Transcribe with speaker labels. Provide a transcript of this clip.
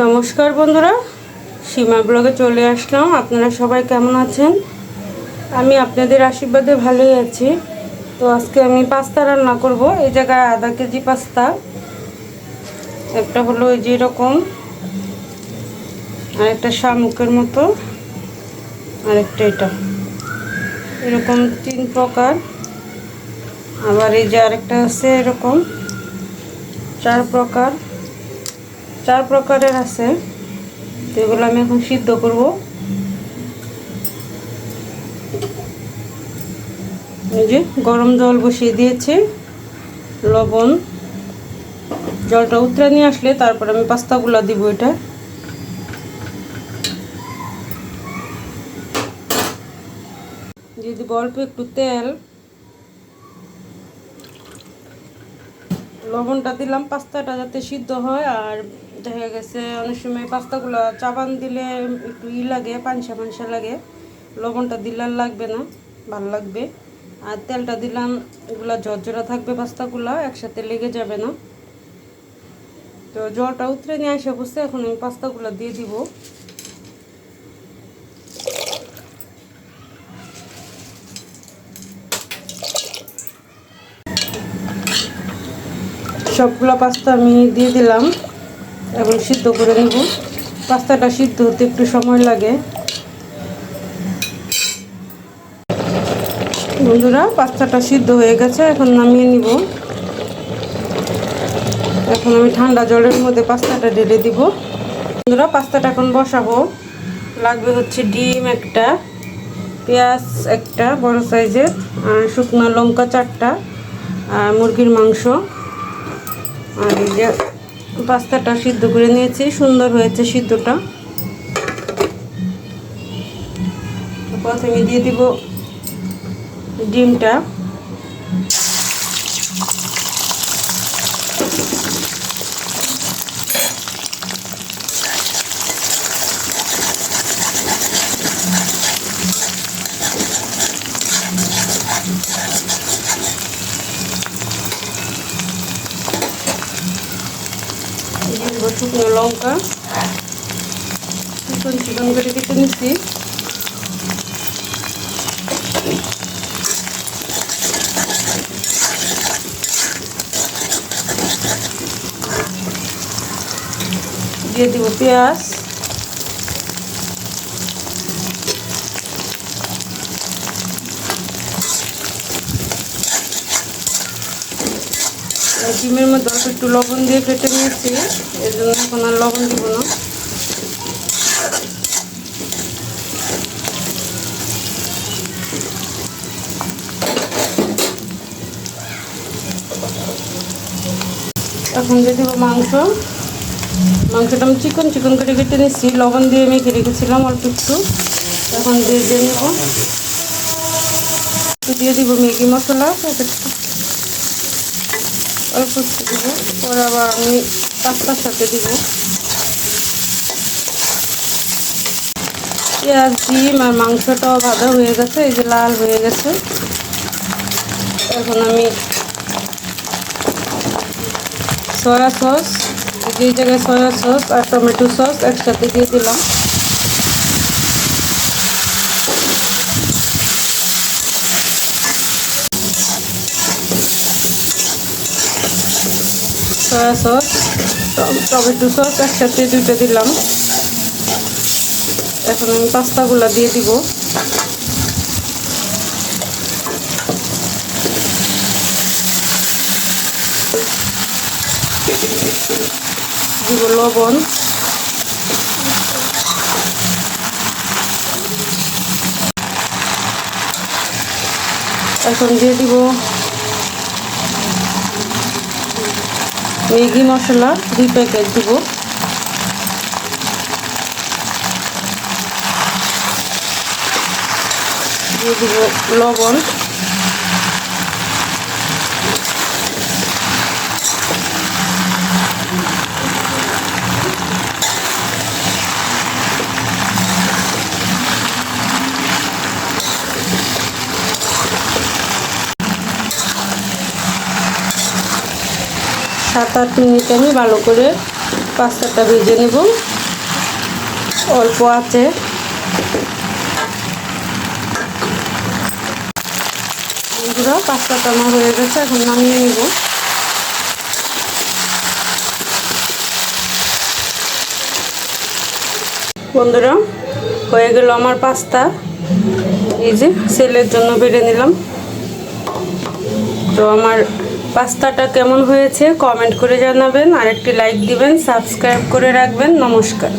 Speaker 1: নমস্কার বন্ধুরা, সীমা ব্লগে চলে আসলাম। আপনারা সবাই কেমন আছেন? আমি আপনাদের আশীর্বাদে ভালোই আছি। তো আজকে আমি পাস্তা রান্না করব। এই জায়গায় আধা কেজি পাস্তা। একটা হলো এই যে এরকম, আর একটা শামুকের মতো, আর একটা এটা। এরকম তিন প্রকার। আবার এই যে আরেকটা আছে এরকম, চার প্রকার। চার প্রকারের আছে। তো এগুলো আমি এখন সিদ্ধ করব। এই যে গরম জল বসিয়ে দিয়েছি, লবণ, জলটা উতরে নিয়ে আসলে তারপর আমি পাস্তাগুলো দিব এটা। দিয়ে দিব অল্প একটু তেল। লবণটা দিলাম, পাস্তাটা যাতে সিদ্ধ হয় আর দেখা গেছে। অনেক সময় পাস্তাগুলো চাবান দিলে একটু ই লাগে, পানসা পানসা লাগে। লবণটা দিলে লাগবে না, ভালো লাগবে। আর তেলটা দিলাম, এগুলো ঝরঝরা থাকবে পাস্তাগুলো, একসাথে লেগে যাবে না। তো জলটা উতরে নিয়ে আসে বসে এখন আমি পাস্তাগুলো দিয়ে দিব। সবগুলো পাস্তা আমি দিয়ে দিলাম। এবং সিদ্ধ করে নেব। পাস্তাটা সিদ্ধ হতে একটু সময় লাগে। বন্ধুরা, পাস্তাটা সিদ্ধ হয়ে গেছে, এখন নামিয়ে নিব। এখন আমি ঠান্ডা জলের মধ্যে পাস্তাটা ঢেলে দিব। বন্ধুরা, পাস্তাটা এখন বসাবো লাগবে হচ্ছে ডিম একটা, পেঁয়াজ একটা, বড় সাইজের, আর শুকনো লঙ্কা চারটা, আর মুরগির মাংস। আর এই যে পাস্তাটা সিদ্ধ করে নিয়েছি সুন্দর হয়েছে সিদ্ধটা। প্রথমে দিয়ে দিব ডিমটা দিব শুকনো লঙ্কা চিকন চিকন করে কেটে নিচ্ছি দিয়ে দিব পেঁয়াজ ডিমের মধ্যে অল্প একটু লবণ দিয়ে কেটে নিয়েছি। এর জন্য এখন আর লবণ দিব না। এখন দিয়ে দেবো মাংস। মাংসটা আমি চিকন চিকন করে কেটে নিচ্ছি লবণ দিয়ে মেখে রেখেছিলাম অল্প একটু। এখন দিয়ে দিয়ে নেব। দিয়ে দিব ম্যাগি মশলা। অল্প একটু দিব পরে আবার আমি পাস্তার সাথে দিব। পেঁয়াজ, ডিম আর মাংসটাও ভাজা হয়ে গেছে, এই যে লাল হয়ে গেছে। এখন আমি সয়া সস যে জায়গায় সয়া সস আর টমেটো সস একসাথে দিয়ে দিলাম। সয়া সস টমেটো সস একসাথে দুইটা দিলাম। এখন আমি পাস্তাগুলো দিয়ে দিব। দিব লবণ। এখন দিয়ে দিব ম্যাগি মশলা দুই প্যাকেট দেব। দিয়ে দিব লবণ। সাত মিনিট আমি ভালো করে পাস্তাটা ভেজে নেব। অল্প আছে। বন্ধুরা পাস্তাটা আমার হয়ে গেছে, এখন নামিয়ে নিব। বন্ধুরা, হয়ে গেল আমার পাস্তা এই যে, সেলের জন্য বেড়ে নিলাম। তো আমার পাস্তাটা কেমন হয়েছে কমেন্ট করে জানাবেন আর একটি লাইক দিবেন সাবস্ক্রাইব করে রাখবেন নমস্কার।